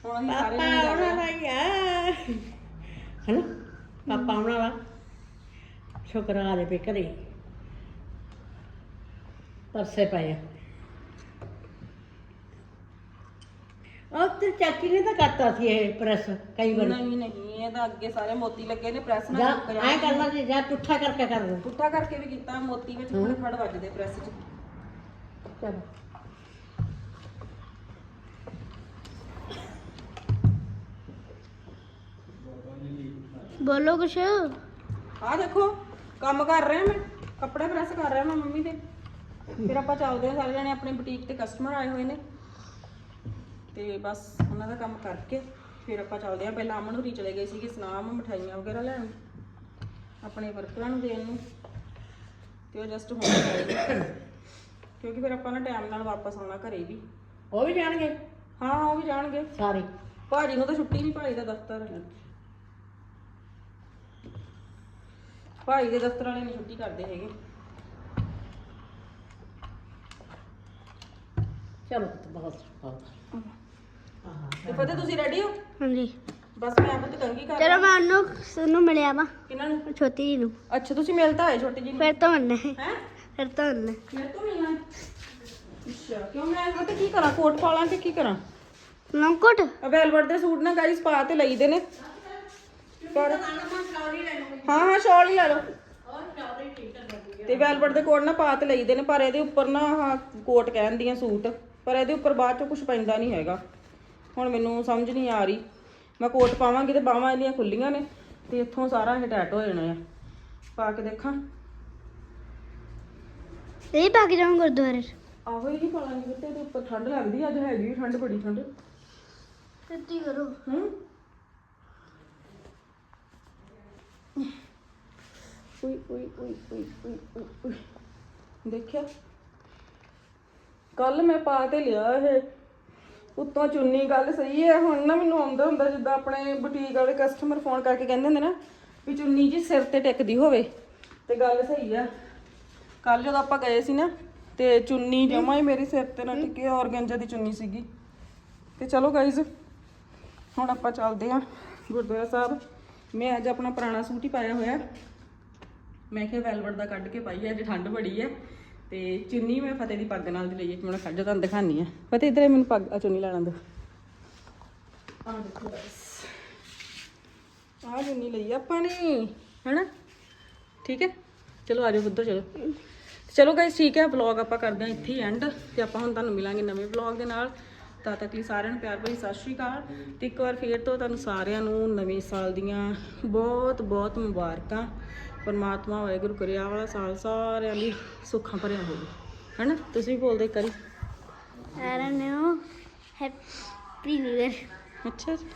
ਹੁਣ ਅਸੀਂ ਸਾਰੇ ਪਾਪਾ ਜਣੇ ਜਾ ਰਹੇ ਆਉਣਾ ਹਾਂ। ਵਾਲਾ ਆ ਹਨਾ? ਪਾਪਾ ਆਉਣਾ ਵਾਲਾ ਸ਼ੁਕਰ ਆ ਦੇ ਪੇ ਘਰੇ। ਪਰਸੇ ਪਏ ਆ। ਉਹ ਤੇ ਚਾਚੀ ਨੇ ਤਾਂ ਕਰਤਾ ਸੀ ਇਹ ਪ੍ਰੈਸ ਕਈ ਵਾਰ। ਨਹੀਂ ਨਹੀਂ ਇਹ ਤਾਂ ਅੱਗੇ ਸਾਰੇ ਮੋਤੀ ਲੱਗੇ ਨੇ ਪ੍ਰੈਸ ਜਾ ਨਾਲ ਰੁਕ ਐ ਕਰ ਲਾ ਜੀ ਜਾਂ ਪੁੱਠਾ ਕਰਕੇ ਕਰ ਲਓ ਪੁੱਠਾ ਕਰਕੇ ਵੀ ਕੀਤਾ ਮੋਤੀ ਵਿੱਚ ਥੋੜੇ ਖੜ ਵੱਜਦੇ ਪ੍ਰੈਸ 'ਚ। ਚਲੋ। ਬੋਲੋ ਕੁਛ। ਆਹ ਦੇਖੋ ਕੰਮ ਕਰ ਰਿਹਾ ਮੈਂ ਕੱਪੜੇ ਪ੍ਰੈਸ ਕਰ ਰਿਹਾ ਮੈਂ ਮੰਮੀ ਦੇ। ਫਿਰ ਆਪਾਂ ਚੱਲਦੇ ਹਾਂ ਸਾਰੇ ਜਣੇ ਆਪਣੇ ਬੁਟੀਕ ਤੇ ਕਸਟਮਰ ਆਏ ਹੋਏ ਨੇ। ਤੇ ਬਸ ਉਹਨਾਂ ਦਾ ਕੰਮ ਕਰਕੇ ਫਿਰ ਆਪਾਂ ਚੱਲਦੇ ਹਾਂ। ਪਹਿਲਾਂ ਅਮਨ ਹੋਰੀ ਚਲੇ ਗਏ ਸੀਗੇ ਸਨਾਮ ਮਠਾਈਆਂ ਵਗੈਰਾ ਲੈਣ ਆਪਣੇ ਵਰਕਰਾਂ ਨੂੰ ਦੇਣ ਨੂੰ। ਤੇ ਉਹ ਜਸਟ ਹੁਣ ਆਏ ਨੇ। ਕਿਉਂਕਿ ਫਿਰ ਆਪਾਂ ਨਾ ਟਾਈਮ ਨਾਲ ਵਾਪਸ ਆਉਣਾ ਘਰੇ ਵੀ। ਉਹ ਵੀ ਜਾਣਗੇ? ਹਾਂ ਉਹ ਵੀ ਜਾਣਗੇ। ਸਾਰੇ। ਭਾਜੀ ਨੂੰ ਤਾਂ ਛੁੱਟੀ ਨਹੀਂ ਭਾਜੀ ਦਾ ਦਫ਼ਤਰ ਹੈ ਭਾਈ ਦੇ ਦਫ਼ਤਰ ਵਾਲੇ ਨਹੀਂ ਛੁੱਟੀ ਕਰਦੇ ਹੈਗੇ। ਚਲੋ ਪੁੱਤ, ਬਹੁਤ ਬਹੁਤ। ਤੇ ਫਤਿਹ ਤੁਸੀਂ ਰੈਡੀ ਹੋ? ਹਾਂਜੀ। ਬਸ ਮੈਂ ਆਪ ਤੇ ਕੰਗੀ ਕਰ ਚਲੋ ਮੈਂ ਉਹਨੂੰ ਸੁਨੂੰ ਮਿਲਿਆ ਵਾ। ਕਿਹਨਾਂ ਨੂੰ? ਛੋਟੀ ਜੀ ਨੂੰ। ਅੱਛਾ ਤੁਸੀਂ ਮਿਲ ਤਾਂ ਆਏ ਛੋਟੀ ਜੀ ਨੂੰ? ਫਿਰ ਤੋਂ ਉਹਨੇ। ਹੈ? ਫਿਰ ਤੋਂ ਉਹਨੇ। ਮੇਰੇ ਤੋਂ ਮਿਲਣਾ ਹੈ? ਅੱਛਾ ਕਿਉਂ ਮੈਂ ਫਤਿਹ ਕੀ ਕਰਾਂ? ਕੋਟ ਪਾ ਲਾਂ ਕਿ ਕੀ ਕਰਾਂ? ਲੰਕੋਟ? ਵੈਲਵਟ ਦੇ ਸੂਟ ਨਾ ਗਾਈਸ ਪਾ ਤੇ ਲਈਦੇ ਨੇ। ਪਰ ਹਾਂ ਹਾਂ ਸ਼ਾਲ ਹੀ ਲੈ ਲਓ। ਤੇ ਵੈਲਵਟ ਦੇ ਕੋਟ ਨਾ ਪਾ ਤੇ ਲਈਦੇ ਨੇ ਪਰ ਇਹਦੇ ਉੱਪਰ ਨਾ ਆਹ ਕੋਟ ਕਹਿੰਦੀਆਂ ਸੂਟ। ਪਰ ਇਹਦੇ ਉੱਪਰ ਬਾਅਦ ਚੋਂ ਕੁਝ ਪੈਂਦਾ ਨਹੀਂ ਹੈਗਾ। ਹੁਣ ਮੈਨੂੰ ਸਮਝ ਨਹੀਂ ਆ ਰਹੀ। ਮੈਂ ਕੋਟ ਪਾਵਾਂਗੀ ਤੇ ਬਾਹਾਂ ਇਹਦੀਆਂ ਖੁੱਲੀਆਂ ਨੇ ਤੇ ਇੱਥੋਂ ਸਾਰਾ ਇਹ ਟੈਟ ਹੋ ਜਾਣਾ ਆ। ਪਾ ਕੇ ਦੇਖਾਂ। ਇਹ ਪਾ ਕੇ ਜਾਵਾਂ ਗੁਰਦੁਆਰੇ ਆਹੋ ਹੀ ਨਹੀਂ ਪਾਲਾਂਗੀ ਤੇ ਇਹਦੇ ਉੱਪਰ ਠੰਡ ਲੱਗਦੀ ਅੱਜ ਹੈਗੀ ਠੰਡ ਬੜੀ ਠੰਡ ਸੱਚੀ ਕਰੋ। ਹੂੰ। ਉਈ ਉਈ ਉਈ ਉਈ ਉਈ ਉਈ, ਉਈ। ਦੇਖਿਆ। ਕੱਲ ਮੈਂ ਪਾ ਤੇ ਲਿਆ ਇਹ। ਉੱਤੋਂ ਚੁੰਨੀ ਗੱਲ ਸਹੀ ਹੈ ਹੁਣ ਨਾ ਮੈਨੂੰ ਆਉਂਦਾ ਹੁੰਦਾ ਜਿੱਦਾਂ ਆਪਣੇ ਬੁਟੀਕ ਵਾਲੇ ਕਸਟਮਰ ਫੋਨ ਕਰਕੇ ਕਹਿੰਦੇ ਹੁੰਦੇ ਨਾ ਵੀ ਚੁੰਨੀ ਜੀ ਸਿਰ ਤੇ ਟਿਕਦੀ ਹੋਵੇ ਤੇ ਗੱਲ ਸਹੀ ਆ। ਕੱਲ ਜਦੋਂ ਆਪਾਂ ਗਏ ਸੀ ਨਾ ਤੇ ਚੁੰਨੀ ਜਮਾ ਹੀ ਮੇਰੇ ਸਿਰ ਤੇ ਨਾ ਟਿਕੇ ਔਰਗੈਂਜਾ ਦੀ ਚੁੰਨੀ ਸੀਗੀ। ਤੇ ਚਲੋ ਗਾਈਜ਼ ਹੁਣ ਆਪਾਂ ਚੱਲਦੇ ਹਾਂ ਗੁਰਦੁਆਰਾ ਸਾਹਿਬ। ਮੈਂ ਅੱਜ ਆਪਣਾ ਪੁਰਾਣਾ ਸੂਟ ਹੀ ਪਾਇਆ ਹੋਇਆ। ਮੈਂ ਕਿਹਾ ਵੈਲਵਟ ਦਾ ਕੱਢ ਕੇ ਪਾਈ ਅੱਜ ਠੰਡ ਬੜੀ ਹੈ ਤੇ ਚੁੰਨੀ ਮੈਂ ਫਤਿਹ ਦੀ ਪੱਗ ਨਾਲ ਦੀ ਲਈ ਹੈ ਕਿ ਮੈਂ ਖੜ ਤੁਹਾਨੂੰ ਦਿਖਾਨੀ ਆ ਫਤਿਹ, ਇਧਰੇ ਮੈਨੂੰ ਪੱਗ ਆ ਚੁੰਨੀ ਲੈਣਾ ਦੋ ਆ ਦੇਖੋ guys। ਆਹ ਚੁੰਨੀ ਲਈ ਆ ਆਪਾਂ ਨੇ, ਹੈਨਾ? ਠੀਕ ਹੈ? ਚਲੋ ਆਜੋ ਉੱਧਰ ਚਲੋ। ਚਲੋ ਗਾਇਸ ਠੀਕ ਹੈ ਵਲੌਗ ਆਪਾਂ ਕਰਦੇ ਹਾਂ ਇੱਥੇ ਹੀ ਐਂਡ ਤੇ ਆਪਾਂ ਹੁਣ ਤੁਹਾਨੂੰ ਮਿਲਾਂਗੇ ਨਵੇਂ ਵਲੌਗ ਦੇ ਨਾਲ। ਤਦ ਤੱਕ ਲਈ ਸਾਰਿਆਂ ਨੂੰ ਪਿਆਰ ਭਰੀ ਸਤਿ ਸ਼੍ਰੀ ਅਕਾਲ। ਤੇ ਇੱਕ ਵਾਰ ਫੇਰ ਤੋਂ ਤੁਹਾਨੂੰ ਸਾਰਿਆਂ ਨੂੰ ਨਵੇਂ ਸਾਲ ਦੀਆਂ ਬਹੁਤ ਬਹੁਤ ਮੁਬਾਰਕਾਂ। ਪਰਮਾਤਮਾ ਵਾਹਿਗੁਰੂ ਕਰਿਆ ਵਾਲਾ ਸਾਲ ਸਾਰਿਆਂ ਲਈ ਸੁੱਖਾਂ ਭਰਿਆ ਹੋਵੇ। ਹੈਨਾ? ਤੁਸੀਂ ਵੀ ਬੋਲਦੇ ਇੱਕ ਵਾਰੀ। ਸਾਰਿਆਂ ਨੂੰ ਹੈਪੀ ਨਿਊ ਇਅਰ ਅੱਛਾ ਜੀ।